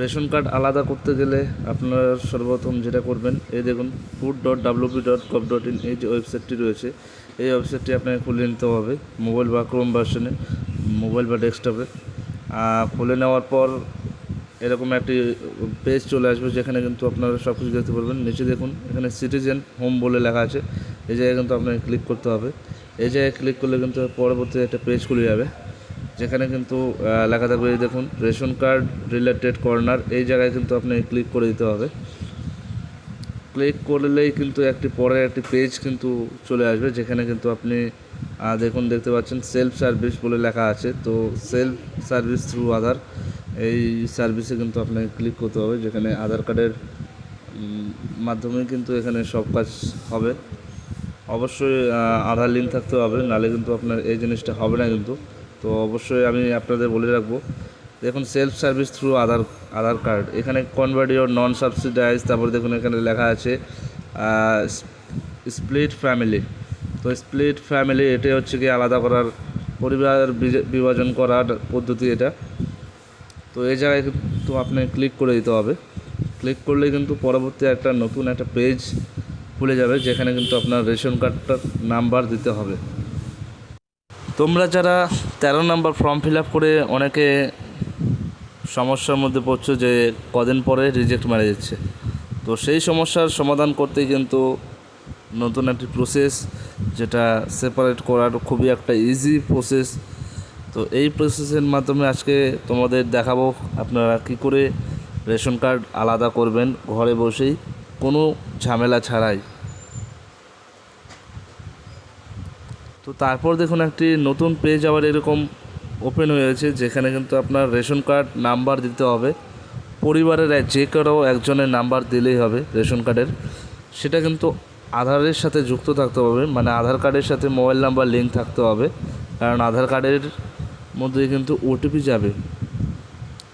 Ration card আলাদা করতে গেলে আপনারা সর্বপ্রথম যেটা করবেন, এই দেখুন food dot WP dot gov dot in এই যে ওয়েবসাইটটি রয়েছে, এই ওয়েবসাইটটি আপনাকে খুলে নিতে হবে মোবাইল বা ক্রোম ভার্সনে মোবাইল বা ডেস্কটপে খুলে নেওয়ার পর এরকম একটি পেজ চলে আসবে, যেখানে কিন্তু আপনারা সব কিছু দেখতে পারবেন। নিচে দেখুন, এখানে সিটিজেন হোম বলে লেখা আছে, এই জায়গায় কিন্তু আপনাকে ক্লিক করতে হবে। এই জায়গায় ক্লিক করলে কিন্তু পরবর্তী একটা পেজ খুলে যাবে। যেখানে কিন্তু লেখা থাকবে দেখুন, রেশন কার্ড রিলেটেড কর্নার এই জায়গায় কিন্তু আপনি ক্লিক করে দিতে হবে। ক্লিক করলেই কিন্তু একটি পরের একটি পেজ কিন্তু চলে আসবে, যেখানে কিন্তু আপনি দেখুন, দেখতে পাচ্ছেন সেলফ সার্ভিস বলে লেখা আছে। তো সেলফ সার্ভিস থ্রু আধার, এই সার্ভিসে কিন্তু আপনাকে ক্লিক করতে হবে, যেখানে আধার কার্ডের মাধ্যমে কিন্তু এখানে সব কাজ হবে। অবশ্যই আধার লিঙ্ক থাকতে হবে, নাহলে কিন্তু আপনার এই জিনিসটা হবে না কিন্তু। তো অবশ্যই আমি আপনাদের বলে রাখব, দেখুন self service through Aadhaar Aadhaar card এখানে কনভার্ট ইউর নন সাবসিডাইজ তারপর দেখুন এখানে লেখা আছে স্প্লিট ফ্যামিলি তো স্প্লিট ফ্যামিলি এটাই হচ্ছে কি আলাদা করার পরিবার বিভাজন করার পদ্ধতি এটা। তো এই জায়গায় কিন্তু আপনি ক্লিক করে দিতে হবে। ক্লিক করলে কিন্তু পরবর্তী একটা নতুন একটা পেজ খুলে যাবে, যেখানে কিন্তু আপনার রেশন কার্ডটার নাম্বার দিতে হবে। তোমরা যারা তেরো নাম্বার ফর্ম ফিল করে অনেকে সমস্যার মধ্যে পড়ছো যে কদিন পরে রিজেক্ট মারা যাচ্ছে তো সেই সমস্যার সমাধান করতে কিন্তু নতুন একটি প্রসেস যেটা সেপারেট করার খুবই একটা ইজি প্রসেস তো এই প্রসেসের মাধ্যমে আজকে তোমাদের দেখাবো আপনারা কি করে রেশন কার্ড আলাদা করবেন ঘরে বসেই। কোনো ঝামেলা ছাড়াই। তো তারপর দেখুন একটি নতুন পেজ আবার এরকম ওপেন হয়েছে যেখানে কিন্তু আপনার রেশন কার্ড নাম্বার দিতে হবে। পরিবারের যে কারও একজনের নাম্বার দিলেই হবে রেশন কার্ডের সেটা কিন্তু আধারের সাথে যুক্ত থাকতে হবে মানে আধার কার্ডের সাথে মোবাইল নাম্বার লিঙ্ক থাকতে হবে। কারণ আধার কার্ডের মধ্যে কিন্তু ওটিপি যাবে।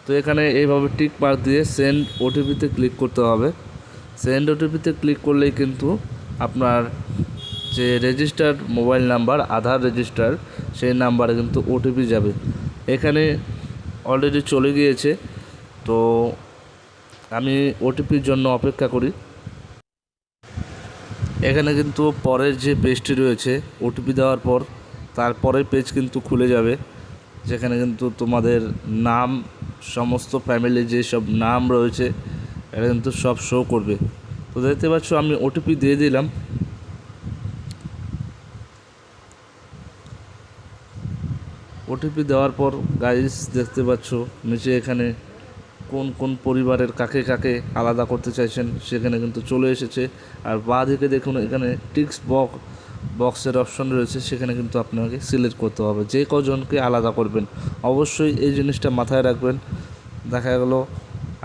তো এখানে এইভাবে টিক মার্ক দিয়ে সেন্ড ওটিপিতে ক্লিক করতে হবে। সেন্ড ওটিপিতে ক্লিক করলেই কিন্তু আপনার যে registered mobile number Aadhaar register সেই নাম্বারে কিন্তু ওটিপি যাবে। এখানে অলরেডি চলে গিয়েছে, তো আমি ওটিপির জন্য অপেক্ষা করি। এখানে কিন্তু পরের যে পেজটি রয়েছে ওটিপি দেওয়ার পর তারপরের পেজ কিন্তু খুলে যাবে, যেখানে কিন্তু তোমাদের নাম, সমস্ত ফ্যামিলির যেসব নাম রয়েছে, এটা কিন্তু সব শো করবে। তো দেখতে পাচ্ছ, আমি ওটিপি দিয়ে দিলাম। ওটিপি দেওয়ার পর গাইস দেখতে পাচ্ছ নিচে এখানে কোন কোন পরিবারের কাকে কাকে আলাদা করতে চাইছেন সেখানে কিন্তু চলে এসেছে। আর বাঁ দিকে দেখুন, এখানে টিক্স বক্স বক্সের অপশন রয়েছে, সেখানে কিন্তু আপনাকে সিলেক্ট করতে হবে। যে কজনকে আলাদা করবেন, অবশ্যই এই জিনিসটা মাথায় রাখবেন। দেখা গেল,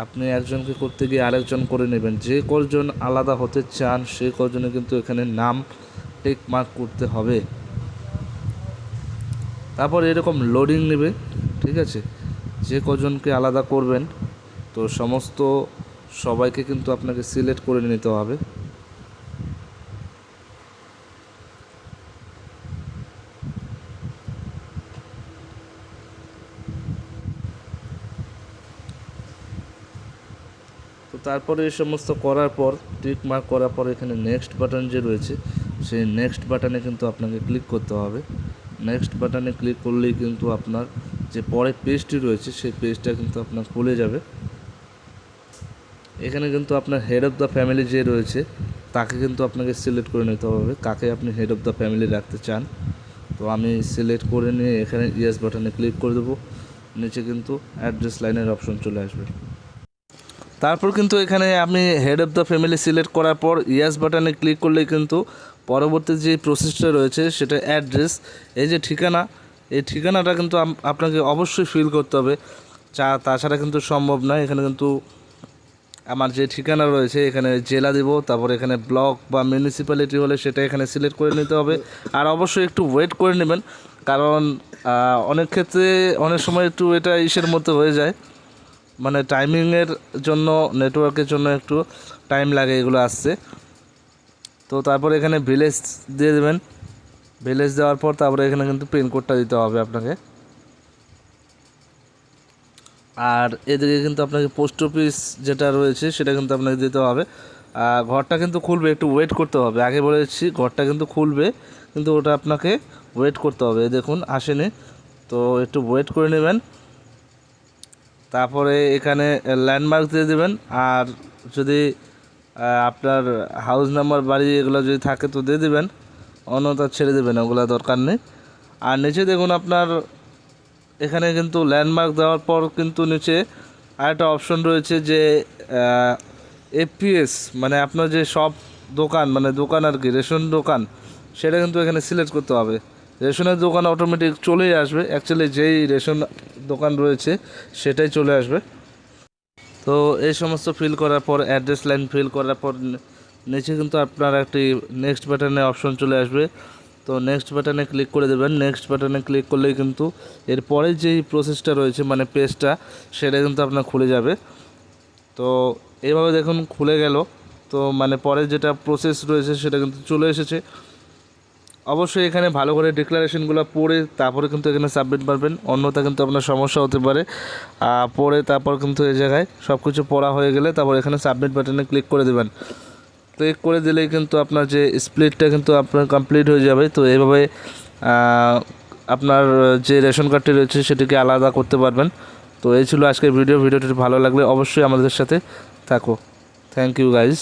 আপনি একজনকে করতে গিয়ে আরেকজন করে নেবেন। যে কজন আলাদা হতে চান, সে কজনে কিন্তু এখানে নাম টেক মার্ক করতে হবে। তারপর এরকম লোডিং নেবে, ঠিক আছে? যে কজনকে আলাদা করবেন, তো সমস্ত সবাইকে কিন্তু আপনাকে সিলেক্ট করে নিতে হবে। তো তারপরে এই সমস্ত করার পর টিক মার্ক করার পর এখানে নেক্সট বাটন যে রয়েছে সেই নেক্সট বাটনে কিন্তু আপনাকে ক্লিক করতে হবে। নেক্সট বাটনে ক্লিক করলেই কিন্তু আপনার যে পরের পেজটি রয়েছে, সেই পেজটা কিন্তু আপনার খুলে যাবে। এখানে কিন্তু আপনার হেড অফ দ্য ফ্যামিলি যে রয়েছে, তাকে কিন্তু আপনাকে সিলেক্ট করে নিতে হবে। কাকে আপনি হেড অফ দ্য ফ্যামিলি রাখতে চান? তো আমি সিলেক্ট করে নিয়ে এখানে ইয়েস বাটনে ক্লিক করে দেবো। নিচে কিন্তু অ্যাড্রেস লাইনের অপশন চলে আসবে। তারপর কিন্তু এখানে আমি head of the family select করার পর ইয়াস বাটনে ক্লিক করলে কিন্তু পরবর্তী যে প্রসেসটা রয়েছে, সেটা অ্যাড্রেস এই যে ঠিকানা, এই ঠিকানাটা কিন্তু আপনাকে অবশ্যই ফিল করতে হবে। চা, তাছাড়া কিন্তু সম্ভব নয়। এখানে কিন্তু আমার যে ঠিকানা রয়েছে, এখানে জেলা দিব, তারপর এখানে ব্লক বা মিউনিসিপ্যালিটি হলে সেটা এখানে সিলেক্ট করে নিতে হবে। আর অবশ্যই একটু ওয়েট করে নেবেন, কারণ অনেক ক্ষেত্রে অনেক সময় একটু এটা ইসের মতো হয়ে যায়। মানে টাইমিংয়ের জন্য নেটওয়ার্কের জন্য একটু টাইম লাগে এগুলো আসছে তো তারপর এখানে ভিলেজ দিয়ে দেবেন। ভিলেজ দেওয়ার পর তারপরে এখানে কিন্তু পিনকোডটা দিতে হবে আপনাকে। আর এদিকে কিন্তু আপনাকে পোস্ট অফিস যেটা রয়েছে সেটা কিন্তু আপনাকে দিতে হবে। আর ঘরটা কিন্তু খুলবে, একটু ওয়েট করতে হবে। আগে বলেছি ঘরটা কিন্তু খুলবে, কিন্তু ওটা আপনাকে ওয়েট করতে হবে। দেখুন, আসেনি। তো একটু ওয়েট করে নেবেন। তারপরে এখানে ল্যান্ডমার্ক দিয়ে দেবেন। আর যদি আপনার হাউস নাম্বার বাড়ি এগুলো যদি থাকে তো দিয়ে দেবেন। অন্যতা ছেড়ে দেবেন, ওগুলো দরকার নেই। আর নিচে দেখুন আপনার, এখানে কিন্তু ল্যান্ডমার্ক দেওয়ার পর কিন্তু নিচে আরেকটা অপশন রয়েছে যে এফপিএস মানে আপনার যে সব দোকান মানে দোকান আর কি রেশন দোকান, সেটা কিন্তু এখানে সিলেক্ট করতে হবে। রেশনের দোকান অটোমেটিক চলেই আসবে। অ্যাকচুয়ালি যেই রেশন দোকান রয়েছে, সেটাই চলে আসবে। তো এই সমস্ত ফিল করার পর অ্যাড্রেস লাইন ফিল করার পর, নিচে কিন্তু আপনার একটি নেক্সট বাটনে অপশন চলে আসবে। তো নেক্সট বাটনে ক্লিক করে দেবেন। নেক্সট বাটনে ক্লিক করলেই কিন্তু এরপরে যেই প্রসেসটা রয়েছে মানে পেজটা সেটা কিন্তু আপনার খুলে যাবে। তো এইভাবে দেখুন, খুলে গেল। তো মানে পরে যেটা প্রসেস রয়েছে, সেটা কিন্তু চলে এসেছে। অবশ্যই এখানে ভালো করে ডিক্লারেশনগুলো পড়ে তারপরে কিন্তু এখানে সাবমিট মারবেন। অন্যথা কিন্তু আপনার সমস্যা হতে পারে। পড়ে তারপর কিন্তু এই জায়গায় সব কিছু পড়া হয়ে গেলে তারপর এখানে সাবমিট বাটনে ক্লিক করে দেবেন। ক্লিক করে দিলেই কিন্তু আপনার যে স্প্লিটটা কিন্তু আপনার কমপ্লিট হয়ে যাবে। তো এইভাবে আপনার যে রেশন কার্ডটি রয়েছে সেটিকে আলাদা করতে পারবেন। তো এই ছিল আজকের ভিডিও ভিডিওটি ভালো লাগলে অবশ্যই আমাদের সাথে থাকো। Thank you guys